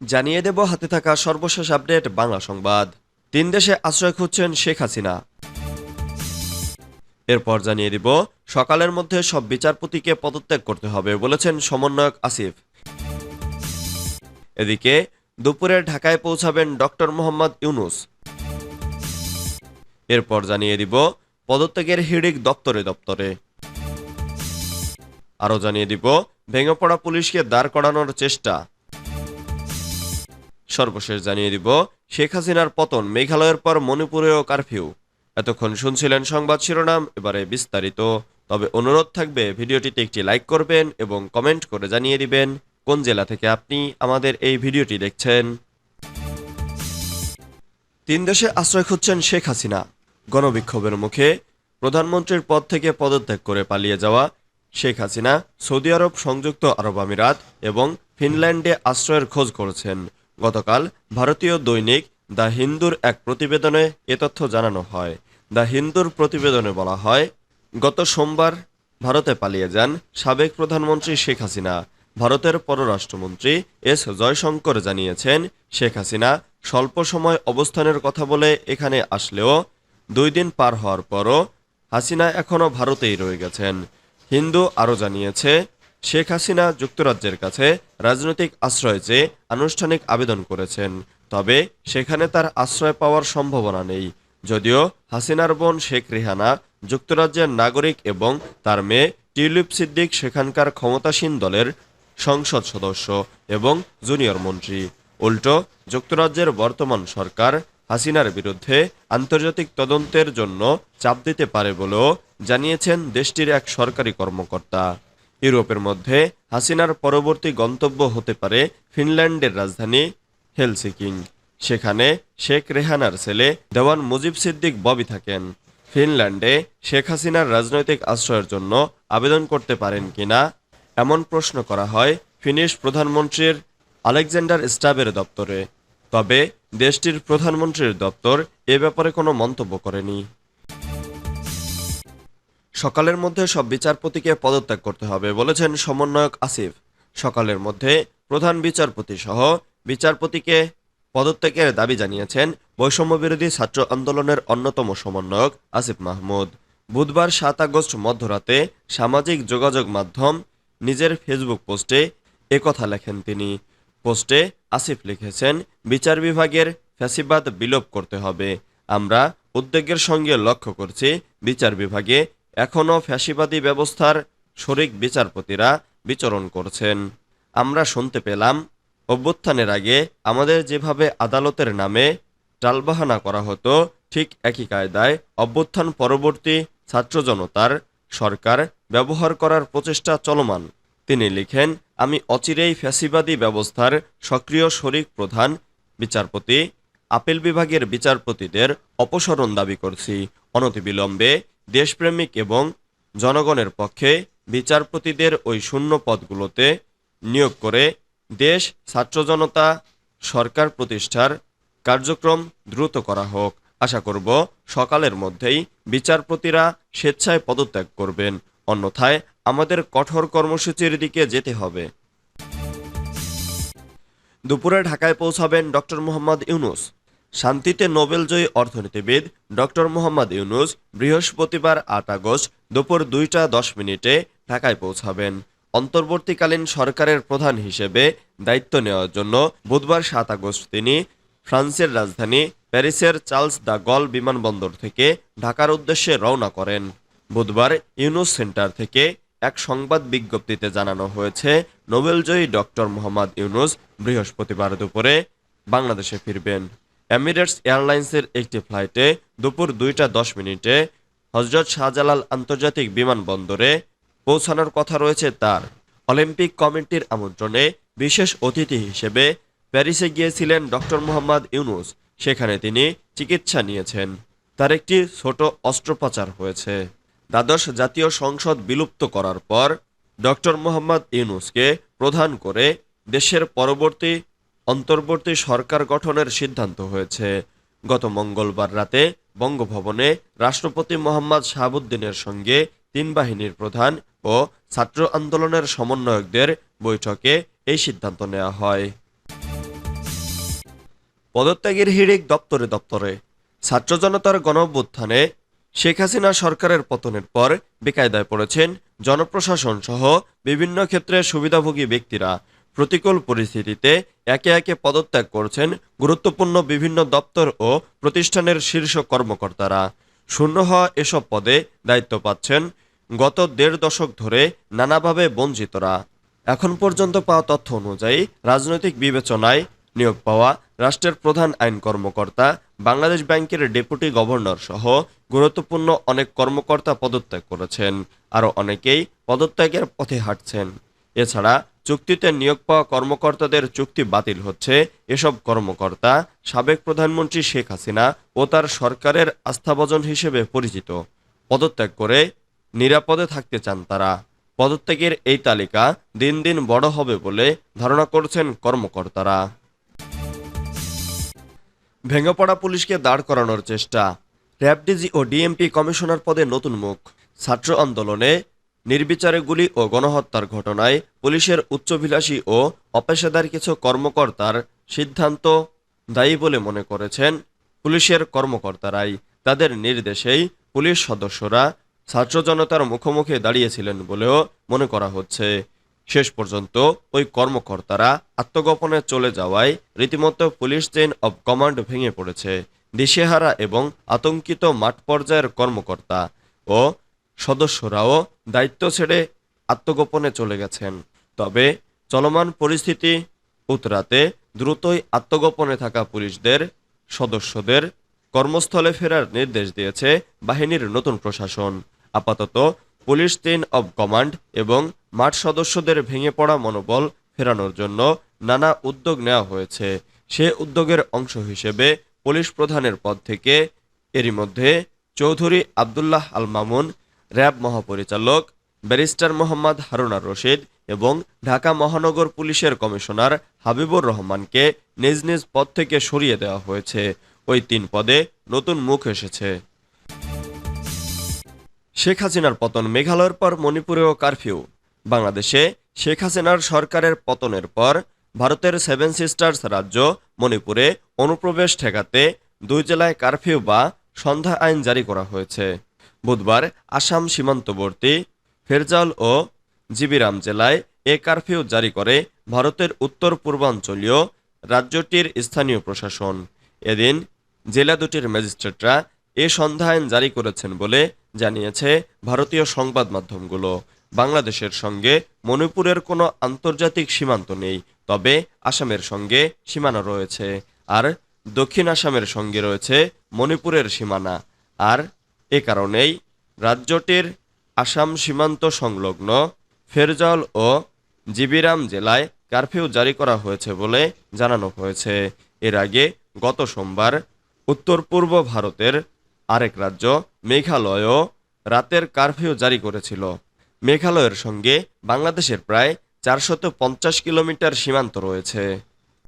জানিয়ে দেব হাতে থাকা সর্বশেষ আপডেট বাংলা সংবাদ। তিন দেশে আশ্রয় খুঁজছেন শেখ হাসিনা। এরপর জানিয়ে দিব, সকালের মধ্যে সব বিচারপতিকে পদত্যাগ করতে হবে বলেছেন সমন্বয়ক আসিফ। এদিকে, দুপুরে ঢাকায় পৌঁছাবেন ডক্টর মোহাম্মদ ইউনুস। এরপর জানিয়ে দিব, পদত্যাগের হিড়িক দপ্তরে দপ্তরে। আরও জানিয়ে দিব, ভেঙে পড়া পুলিশকে দাঁড় করানোর চেষ্টা। সর্বশেষ জানিয়ে দিব, শেখ হাসিনার পতন মেঘালয়ের পর মণিপুরেও কারফিউ। এতক্ষণ শুনছিলেন সংবাদ শিরোনাম, এবারে বিস্তারিত। তবে অনুরোধ থাকবে, ভিডিওটিতে একটি লাইক করবেন এবং কমেন্ট করে জানিয়ে দিবেন কোন জেলা থেকে আপনি আমাদের এই ভিডিওটি দেখছেন। তিন দেশে আশ্রয় খুঁজছেন শেখ হাসিনা। গণবিক্ষোভের মুখে প্রধানমন্ত্রীর পদ থেকে পদত্যাগ করে পালিয়ে যাওয়া শেখ হাসিনা সৌদি আরব সংযুক্ত আরব আমিরাত এবং ফিনল্যান্ডে আশ্রয়ের খোঁজ করেছেন। গতকাল ভারতীয় দৈনিক দ্য হিন্দুর এক প্রতিবেদনে এ তথ্য জানানো হয়। দ্য হিন্দুর প্রতিবেদনে বলা হয়, গত সোমবার ভারতে পালিয়ে যান সাবেক প্রধানমন্ত্রী শেখ হাসিনা। ভারতের পররাষ্ট্রমন্ত্রী এস জয়শঙ্কর জানিয়েছেন, শেখ হাসিনা স্বল্প সময় অবস্থানের কথা বলে এখানে আসলেও দুই দিন পার হওয়ার পরও হাসিনা এখনও ভারতেই রয়ে গেছেন। হিন্দু আরও জানিয়েছে শেখ হাসিনা যুক্তরাজ্যের কাছে রাজনৈতিক আশ্রয় চেয়ে আনুষ্ঠানিক আবেদন করেছেন। তবে সেখানে তার আশ্রয় পাওয়ার সম্ভাবনা নেই। যদিও হাসিনার বোন শেখ রেহানা যুক্তরাজ্যের নাগরিক এবং তার মেয়ে টিউলিপ সিদ্দিক সেখানকার ক্ষমতাসীন দলের সংসদ সদস্য এবং জুনিয়র মন্ত্রী। উল্টো, যুক্তরাজ্যের বর্তমান সরকার হাসিনার বিরুদ্ধে আন্তর্জাতিক তদন্তের জন্য চাপ দিতে পারে বলেও জানিয়েছেন দেশটির এক সরকারি কর্মকর্তা। ইউরোপের মধ্যে হাসিনার পরবর্তী গন্তব্য হতে পারে ফিনল্যান্ডের রাজধানী হেলসিকিং সেখানে শেখ রেহানার ছেলে দেওয়ান মুজিব সিদ্দিক ববি থাকেন। ফিনল্যান্ডে শেখ হাসিনার রাজনৈতিক আশ্রয়ের জন্য আবেদন করতে পারেন কিনা এমন প্রশ্ন করা হয় ফিনিশ প্রধানমন্ত্রীর আলেকজান্ডার স্টাবের দপ্তরে। তবে দেশটির প্রধানমন্ত্রীর দপ্তর এ ব্যাপারে কোনো মন্তব্য করেনি। সকালের মধ্যে সব বিচারপতিকে পদত্যাগ করতে হবে বলেছেন সমন্বয়ক আসিফ। সকালের মধ্যে প্রধান বিচারপতি সহ বিচারপতিকে পদত্যাগের দাবি জানিয়েছেন বৈষম্য বিরোধী ছাত্র আন্দোলনের অন্যতম সমন্বয়ক আসিফ মাহমুদ। বুধবার সাত আগস্ট মধ্যরাতে সামাজিক যোগাযোগ মাধ্যম নিজের ফেসবুক পোস্টে একথা লেখেন তিনি। পোস্টে আসিফ লিখেছেন, বিচার বিভাগের ফ্যাসিবাদ বিলোপ করতে হবে। আমরা উদ্বেগের সঙ্গে লক্ষ্য করছি বিচার বিভাগে এখনও ফ্যাসিবাদী ব্যবস্থার শরিক বিচারপতিরা বিচরণ করছেন। আমরা শুনতে পেলাম, অভ্যুত্থানের আগে আমাদের যেভাবে আদালতের নামে টালবাহানা করা হতো, ঠিক একই কায়দায় অভ্যুত্থান পরবর্তী ছাত্র জনতার সরকার ব্যবহার করার প্রচেষ্টা চলমান। তিনি লিখেন, আমি অচিরেই ফ্যাসিবাদী ব্যবস্থার সক্রিয় শরিক প্রধান বিচারপতি, আপিল বিভাগের বিচারপতিদের অপসারণ দাবি করছি। অনতিবিলম্বে দেশপ্রেমিক এবং জনগণের পক্ষে বিচারপতিদের ওই শূন্য পদগুলোতে নিয়োগ করে দেশ ছাত্র জনতা সরকার প্রতিষ্ঠার কার্যক্রম দ্রুত করা হোক। আশা করব সকালের মধ্যেই বিচারপতিরা স্বেচ্ছায় পদত্যাগ করবেন। অন্যথায় আমাদের কঠোর কর্মসূচির দিকে যেতে হবে। দুপুরে ঢাকায় পৌঁছাবেন ডক্টর মোহাম্মদ ইউনুস। শান্তিতে নোবেলজয়ী অর্থনীতিবিদ ডক্টর মোহাম্মদ ইউনুস বৃহস্পতিবার আট আগস্ট দুপুর দুইটা দশ মিনিটে ঢাকায় পৌঁছাবেন। অন্তর্বর্তীকালীন সরকারের প্রধান হিসেবে দায়িত্ব নেওয়ার জন্য বুধবার সাত আগস্ট তিনি ফ্রান্সের রাজধানী প্যারিসের চার্লস দ্য গল বিমানবন্দর থেকে ঢাকার উদ্দেশ্যে রওনা করেন। বুধবার ইউনুস সেন্টার থেকে এক সংবাদ বিজ্ঞপ্তিতে জানানো হয়েছে, নোবেলজয়ী ডক্টর মোহাম্মদ ইউনুস বৃহস্পতিবার দুপুরে বাংলাদেশে ফিরবেন। এমিরেটস এয়ারলাইন্সের একটি ফ্লাইটে দুপুর দুইটা দশ মিনিটে হজরত শাহজালাল আন্তর্জাতিক বিমানবন্দরে পৌঁছানোর কথা রয়েছে তার। অলিম্পিক কমিটির আমন্ত্রণে বিশেষ অতিথি হিসেবে প্যারিসে গিয়েছিলেন ডক্টর মোহাম্মদ ইউনুস। সেখানে তিনি চিকিৎসা নিয়েছেন। তার একটি ছোট অস্ত্রোপচার হয়েছে। দ্বাদশ জাতীয় সংসদ বিলুপ্ত করার পর ডক্টর মোহাম্মদ ইউনুসকে প্রধান করে দেশের পরবর্তী অন্তর্বর্তী সরকার গঠনের সিদ্ধান্ত হয়েছে। গত মঙ্গলবার রাতে বঙ্গভবনে রাষ্ট্রপতি মোহাম্মদ শাহাবুদ্দিনের সঙ্গে তিন বাহিনীর প্রধান ও ছাত্র আন্দোলনের সমন্বয়কদের বৈঠকে এই সিদ্ধান্ত নেওয়া হয়। পদত্যাগের হিড়িক দপ্তরে দপ্তরে ছাত্র জনতার গণ অভ্যুত্থানে শেখ হাসিনা সরকারের পতনের পর বেকায়দায় পড়েছেন জনপ্রশাসন সহ বিভিন্ন ক্ষেত্রে সুবিধাভোগী ব্যক্তিরা। প্রতিকূল পরিস্থিতিতে একে একে পদত্যাগ করছেন গুরুত্বপূর্ণ বিভিন্ন দপ্তর ও প্রতিষ্ঠানের শীর্ষ কর্মকর্তারা। শূন্য হওয়া এসব পদে দায়িত্ব পাচ্ছেন গত দেড় দশক ধরে নানাভাবে বঞ্চিতরা। এখন পর্যন্ত পাওয়া তথ্য অনুযায়ী রাজনৈতিক বিবেচনায় নিয়োগ পাওয়া রাষ্ট্রের প্রধান আইন কর্মকর্তা, বাংলাদেশ ব্যাংকের ডেপুটি গভর্নর সহ গুরুত্বপূর্ণ অনেক কর্মকর্তা পদত্যাগ করেছেন। আরও অনেকেই পদত্যাগের পথে হাঁটছেন। এছাড়া চুক্তিতে নিয়োগ পাওয়া কর্মকর্তাদের চুক্তি বাতিল হচ্ছে। এসব কর্মকর্তা সাবেক প্রধানমন্ত্রী শেখ হাসিনা ও তার সরকারের আস্থাভজন হিসেবে পরিচিত। পদত্যাগ করে নিরাপদে থাকতে চান তারা। পদত্যাগের এই তালিকা দিন দিন বড় হবে বলে ধারণা করছেন কর্মকর্তারা। ভেঙে পড়া পুলিশকে দাঁড় করানোর চেষ্টা। র্যাবডিজি ও ডিএমপি কমিশনার পদে নতুন মুখ। ছাত্র আন্দোলনে নির্বিচারে গুলি ও গণহত্যার ঘটনায় পুলিশের উচ্চভিলাষী ও অপেশাদার কিছু কর্মকর্তার সিদ্ধান্ত দায়ী বলে মনে করেছেন পুলিশের কর্মকর্তারাই। তাদের নির্দেশেই পুলিশ সদস্যরা ছাত্র জনতার মুখোমুখি দাঁড়িয়েছিলেন বলেও মনে করা হচ্ছে। শেষ পর্যন্ত ওই কর্মকর্তারা আত্মগোপনে চলে যাওয়ায় রীতিমতো পুলিশ চেইন অব কমান্ড ভেঙে পড়েছে। দিশেহারা এবং আতঙ্কিত মাঠ পর্যায়ের কর্মকর্তা ও সদস্যরাও দায়িত্ব ছেড়ে আত্মগোপনে চলে গেছেন। তবে চলমান পরিস্থিতি উতরাতে দ্রুতই আত্মগোপনে থাকা পুলিশদের, সদস্যদের কর্মস্থলে ফেরার নির্দেশ দিয়েছে বাহিনীর নতুন প্রশাসন। আপাতত পুলিশ চেইন অব কমান্ড এবং মাঠ সদস্যদের ভেঙে পড়া মনোবল ফেরানোর জন্য নানা উদ্যোগ নেওয়া হয়েছে। সে উদ্যোগের অংশ হিসেবে পুলিশ প্রধানের পদ থেকে এরই মধ্যে চৌধুরী আবদুল্লাহ আল মামুন র্যাব মহাপরিচালক ব্যারিস্টার মোহাম্মদ হারুনার রশিদ এবং ঢাকা মহানগর পুলিশের কমিশনার হাবিবুর রহমানকে নিজ নিজ পদ থেকে সরিয়ে দেওয়া হয়েছে। ওই তিন পদে নতুন মুখ এসেছে। শেখ হাসিনার পতন মেঘালয়ের পর মণিপুরেও কারফিউ। বাংলাদেশে শেখ হাসিনার সরকারের পতনের পর ভারতের সেভেন সিস্টার্স রাজ্য মণিপুরে অনুপ্রবেশ ঠেকাতে দুই জেলায় কারফিউ বা সন্ধ্যা আইন জারি করা হয়েছে। বুধবার আসাম সীমান্তবর্তী ফেরজাল ও জিবিরাম জেলায় এ কারফিউ জারি করে ভারতের উত্তর পূর্বাঞ্চলীয় রাজ্যটির স্থানীয় প্রশাসন। এদিন জেলা দুটির ম্যাজিস্ট্রেটরা এ সন্ধ্যা আইন জারি করেছেন বলে জানিয়েছে ভারতীয় সংবাদ মাধ্যমগুলো। বাংলাদেশের সঙ্গে মণিপুরের কোনো আন্তর্জাতিক সীমান্ত নেই, তবে আসামের সঙ্গে সীমানা রয়েছে। আর দক্ষিণ আসামের সঙ্গে রয়েছে মণিপুরের সীমানা। আর এ কারণেই রাজ্যটির আসাম সীমান্ত সংলগ্ন ফেরজল ও জিবিরাম জেলায় কারফিউ জারি করা হয়েছে বলে জানানো হয়েছে। এর আগে গত সোমবার উত্তর পূর্ব ভারতের আরেক রাজ্য মেঘালয়ও রাতের কারফিউ জারি করেছিল। মেঘালয়ের সঙ্গে বাংলাদেশের প্রায় চারশত কিলোমিটার সীমান্ত রয়েছে।